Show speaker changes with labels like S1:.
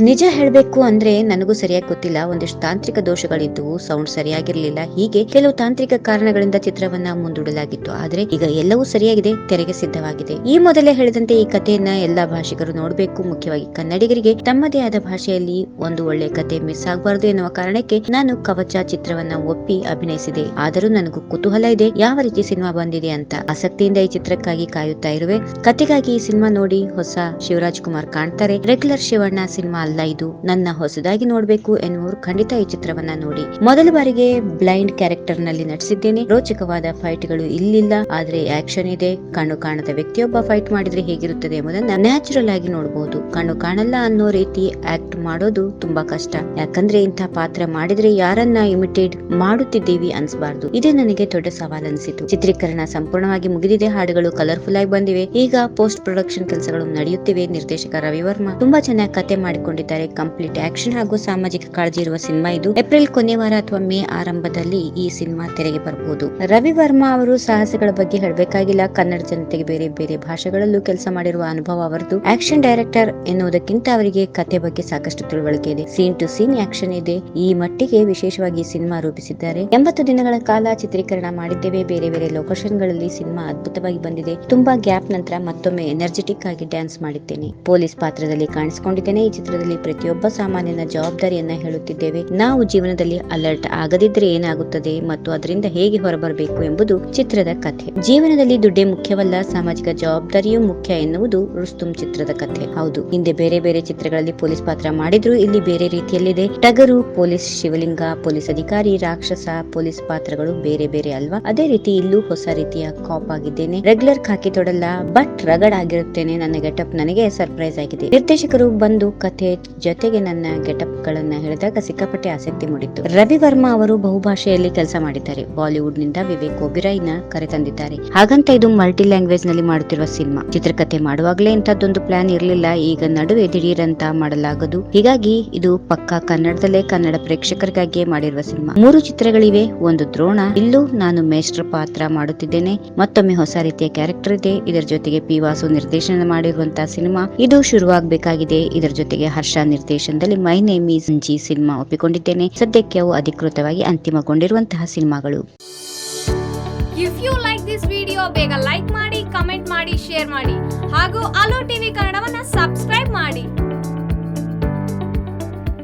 S1: ನಿಜ ಹೇಳಬೇಕು ಅಂದ್ರೆ ನನಗೂ ಸರಿಯಾಗಿ ಗೊತ್ತಿಲ್ಲ. ಒಂದಿಷ್ಟು ತಾಂತ್ರಿಕ ದೋಷಗಳಿದ್ದವು ಸೌಂಡ್ ಸರಿಯಾಗಿರಲಿಲ್ಲ. ಹೀಗೆ ಕೆಲವು ತಾಂತ್ರಿಕ ಕಾರಣಗಳಿಂದ ಚಿತ್ರವನ್ನ ಮುಂದೂಡಲಾಗಿತ್ತು. ಆದ್ರೆ ಈಗ ಎಲ್ಲವೂ ಸರಿಯಾಗಿದೆ. ತೆರೆಗೆ ಸಿದ್ಧವಾಗಿದೆ. ಈ ಮೊದಲೇ ಹೇಳಿದಂತೆ ಈ ಕಥೆಯನ್ನ ಎಲ್ಲಾ ಭಾಷಿಕರು ನೋಡಬೇಕು. ಮುಖ್ಯವಾಗಿ ಕನ್ನಡಿಗರಿಗೆ ತಮ್ಮದೇ ಆದ ಭಾಷೆಯಲ್ಲಿ ಒಂದು ಒಳ್ಳೆ ಕತೆ ಮಿಸ್ ಆಗಬಾರದು ಎನ್ನುವ ಕಾರಣಕ್ಕೆ ನಾನು ಕವಚ ಚಿತ್ರವನ್ನ ಒಪ್ಪಿ ಅಭಿನಯಿಸಿದೆ. ಆದರೂ ನನಗೂ ಕುತೂಹಲ ಇದೆ. ಯಾವ ರೀತಿ ಸಿನಿಮಾ ಬಂದಿದೆ ಅಂತ ಆಸಕ್ತಿಯಿಂದ ಈ ಚಿತ್ರಕ್ಕಾಗಿ ಕಾಯುತ್ತಾ ಇರುವೆ? ಕತೆಗಾಗಿ ಈ ಸಿನಿಮಾ ನೋಡಿ ಹೊಸ ಶಿವರಾಜ್ ಕುಮಾರ್ ಕಾಣ್ತಾರೆ. ರೆಗ್ಯುಲರ್ ಶಿವಣ್ಣ ಸಿನಿಮಾ ಅಲ್ಲ, ಇದು ನನ್ನ ಹೊಸದಾಗಿ ನೋಡಬೇಕು ಎನ್ನುವರು ಖಂಡಿತ ಈ ಚಿತ್ರವನ್ನ ನೋಡಿ. ಮೊದಲ ಬಾರಿಗೆ ಬ್ಲೈಂಡ್ ಕ್ಯಾರೆಕ್ಟರ್ನಲ್ಲಿ ನಟಿಸಿದ್ದೇನೆ. ರೋಚಕವಾದ ಫೈಟ್ಗಳು ಇಲ್ಲಿಲ್ಲ, ಆದ್ರೆ ಆಕ್ಷನ್ ಇದೆ. ಕಣ್ಣು ಕಾಣದ ವ್ಯಕ್ತಿಯೊಬ್ಬ ಫೈಟ್ ಮಾಡಿದ್ರೆ ಹೇಗಿರುತ್ತದೆ ಎಂಬುದನ್ನ ನ್ಯಾಚುರಲ್ ಆಗಿ ನೋಡಬಹುದು ಕಣ್ಣು ಕಾಣಲ್ಲ ಅನ್ನೋ ರೀತಿ ಆಕ್ಟ್ ಮಾಡೋದು ತುಂಬಾ ಕಷ್ಟ. ಯಾಕಂದ್ರೆ ಇಂಥ ಪಾತ್ರ ಮಾಡಿದ್ರೆ ಯಾರನ್ನ ಇಮಿಟೇಟ್ ಮಾಡುತ್ತಿದ್ದೀವಿ ಅನ್ಸ್ಬಾರ್ದು. ಇದೇ ನನಗೆ ದೊಡ್ಡ ಸವಾಲ್ ಅನಿಸಿತು. ಚಿತ್ರೀಕರಣ ಸಂಪೂರ್ಣವಾಗಿ ಮುಗಿದಿದೆ, ಹಾಡುಗಳು ಕಲರ್ಫುಲ್ ಆಗಿ ಬಂದಿವೆ. ಈಗ ಪೋಸ್ಟ್ ಪ್ರೊಡಕ್ಷನ್ ಕೆಲಸಗಳು ನಡೆಯುತ್ತಿವೆ, ನಿರ್ದೇಶಕ ರವಿವರ್ಮ ತುಂಬಾ ಚೆನ್ನಾಗಿ ಕತೆ ಮಾಡಿಕೊಂಡಿದ್ದಾರೆ. ಕಂಪ್ಲೀಟ್ ಆಕ್ಷನ್ ಹಾಗೂ ಸಾಮಾಜಿಕ ಕಾಳಜಿ ಇರುವ ಸಿನಿಮಾ ಇದು. ಏಪ್ರಿಲ್ ಕೊನೆ ವಾರ ಅಥವಾ ಮೇ ಆರಂಭದಲ್ಲಿ ಈ ಸಿನಿಮಾ ತೆರೆಗೆ ಬರಬಹುದು ರವಿವರ್ಮ ಅವರು ಸಾಹಸಗಳ ಬಗ್ಗೆ ಹೇಳಬೇಕಾಗಿಲ್ಲ. ಕನ್ನಡ ಜನತೆಗೆ ಬೇರೆ ಬೇರೆ ಭಾಷೆಗಳಲ್ಲೂ ಕೆಲಸ ಮಾಡಿರುವ ಅನುಭವ ಅವರದು. ಆಕ್ಷನ್ ಡೈರೆಕ್ಟರ್ ಎನ್ನುವುದಕ್ಕಿಂತ ಅವರಿಗೆ ಕತೆ ಬಗ್ಗೆ ಸಾಕಷ್ಟು ತಿಳುವಳಿಕೆ ಇದೆ. ಸೀನ್ ಟು ಸೀನ್ ಆಕ್ಷನ್ ಇದೆ. ಈ ಮಟ್ಟಿಗೆ ವಿಶೇಷವಾಗಿ ಸಿನಿಮಾ ರೂಪಿಸಿದ್ದಾರೆ. ಎಂಬತ್ತು ದಿನಗಳ ಕಾಲ ಚಿತ್ರೀಕರಣ ಮಾಡಿದ್ದೇವೆ. ಬೇರೆ ಬೇರೆ ಲೊಕೇಶನ್ಗಳಲ್ಲಿ ಸಿನಿಮಾ ಅದ್ಭುತವಾಗಿ ಬಂದಿದೆ. ತುಂಬಾ ಗ್ಯಾಪ್ ನಂತರ ಮತ್ತೊಮ್ಮೆ ಎನರ್ಜೆಟಿಕ್ ಆಗಿ ಡ್ಯಾನ್ಸ್ ಮಾಡಿದ್ದೇನೆ. ಪೊಲೀಸ್ ಪಾತ್ರದಲ್ಲಿ ಕಾಣಿಸಿಕೊಂಡಿದ್ದೇನೆ. ಈ ಚಿತ್ರದಲ್ಲಿ ಪ್ರತಿಯೊಬ್ಬ ಸಾಮಾನ್ಯನ ಜವಾಬ್ದಾರಿಯನ್ನ ಹೇಳುತ್ತಿದ್ದೇವೆ. ನಾವು ಜೀವನದಲ್ಲಿ ಅಲರ್ಟ್ ಆಗದಿದ್ರೆ ಏನಾಗುತ್ತದೆ ಮತ್ತು ಅದರಿಂದ ಹೇಗೆ ಹೊರಬರಬೇಕು ಎಂಬುದು ಚಿತ್ರದ ಕಥೆ. ಜೀವನದಲ್ಲಿ ದುಡ್ಡೇ ಮುಖ್ಯವಲ್ಲ. ಸಾಮಾಜಿಕ ಜವಾಬ್ದಾರಿಯೂ ಮುಖ್ಯ ಎನ್ನುವುದು ರುಸ್ತುಂ ಚಿತ್ರದ ಕಥೆ. ಹೌದು. ಹಿಂದೆ ಬೇರೆ ಬೇರೆ ಚಿತ್ರಗಳಲ್ಲಿ ಪೊಲೀಸ್ ಪಾತ್ರ ಮಾಡಿದ್ರು ಇಲ್ಲಿ ಬೇರೆ ರೀತಿಯಲ್ಲಿದೆ. ಟಗರು, ಪೊಲೀಸ್ ಶಿವಲಿಂಗ, ಪೊಲೀಸ್ ಅಧಿಕಾರಿ, ರಾಕ್ಷಸ, ಪೊಲೀಸ್ ಪಾತ್ರಗಳು ಬೇರೆ ಬೇರೆ ಅಲ್ವಾ? ಅದೇ ರೀತಿ ಇಲ್ಲೂ ಹೊಸ ರೀತಿಯ ಕಾಪ್ ಆಗಿದ್ದೇನೆ. ರೆಗ್ಯುಲರ್ ಖಾಕಿ ತೊಡಲ್ಲ ಬಟ್ ರಗಡ್ ಆಗಿರುತ್ತೇನೆ ನನ್ನ ಗೆಟಪ್. ನನಗೆ ಸರ್ಪ್ರೈಸ್ ಆಗಿದೆ. ನಿರ್ದೇಶಕರು ಬಂದು ಕಥೆ ಜೊತೆಗೆ ನನ್ನ ಗೆಟಪ್ ಗಳನ್ನ ಹೇಳಿದಾಗ ಸಿಕ್ಕಾಪಟ್ಟೆ ಆಸಕ್ತಿ ಮೂಡಿತ್ತು. ರವಿ ವರ್ಮಾ ಅವರು ಬಹುಭಾಷೆಯಲ್ಲಿ ಕೆಲಸ ಮಾಡಿದ್ದಾರೆ. ಬಾಲಿವುಡ್ನಿಂದ ವಿವೇಕ್ ಒಬಿರಾಯ್ನ ಕರೆತಂದಿದ್ದಾರೆ. ಹಾಗಂತ ಇದು ಮಲ್ಟಿ ಲ್ಯಾಂಗ್ವೇಜ್ನಲ್ಲಿ ಮಾಡುತ್ತಿರುವ ಸಿನಿಮಾ. ಚಿತ್ರಕಥೆ ಮಾಡುವಾಗಲೇ ಇಂಥದ್ದೊಂದು ಪ್ಲಾನ್ ಇರಲಿಲ್ಲ. ಈಗ ನಡುವೆ ದಿಢೀರಂತ ಮಾಡಲಾಗದು. ಹೀಗಾಗಿ ಇದು ಪಕ್ಕಾ ಕನ್ನಡದಲ್ಲೇ ಕನ್ನಡ ಪ್ರೇಕ್ಷಕರಿಗಾಗಿಯೇ ಮಾಡಿರುವ ಸಿನಿಮಾ. ಮೂರು ಚಿತ್ರಗಳಿವೆ, ಒಂದು ದ್ರೋಣ. ಇಲ್ಲೂ ನಾನು ಮೇಸ್ಟರ್ ಪಾತ್ರ ಮಾಡುತ್ತಿದ್ದೇನೆ. ಮತ್ತೊಮ್ಮೆ ಹೊಸ ರೀತಿಯ ಕ್ಯಾರೆಕ್ಟರ್ ಇದೆ. ಇದರ ಜೊತೆಗೆ ಪಿ ವಾಸು ನಿರ್ದೇಶನ ಮಾಡಿರುವಂತಹ ಸಿನಿಮಾ. ಇದು ಶುರುವಾಗಬೇಕಾಗಿದೆ. ಇದರ ಜೊತೆಗೆ ಹರ್ಷ ನಿರ್ದೇಶನದಲ್ಲಿ my name is G cinema ಒಪ್ಪಿಕೊಂಡಿದ್ದೇನೆ. ಸದ್ಯಕ್ಕೆ ಅವು ಅಧಿಕೃತವಾಗಿ ಅಂತಿಮಗೊಂಡಿರುವಂತಹ ಸಿನಿಮಾಗಳು.
S2: If you like this video ಬೇಗ ಲೈಕ್ ಮಾಡಿ ಕಮೆಂಟ್ ಮಾಡಿ ಶೇರ್ ಮಾಡಿ. ಹಾಗೂ ಅಲೋ ಟಿವಿ ಕನ್ನಡವನ್ನು ಸಬ್ಸ್ಕ್ರೈಬ್ ಮಾಡಿ.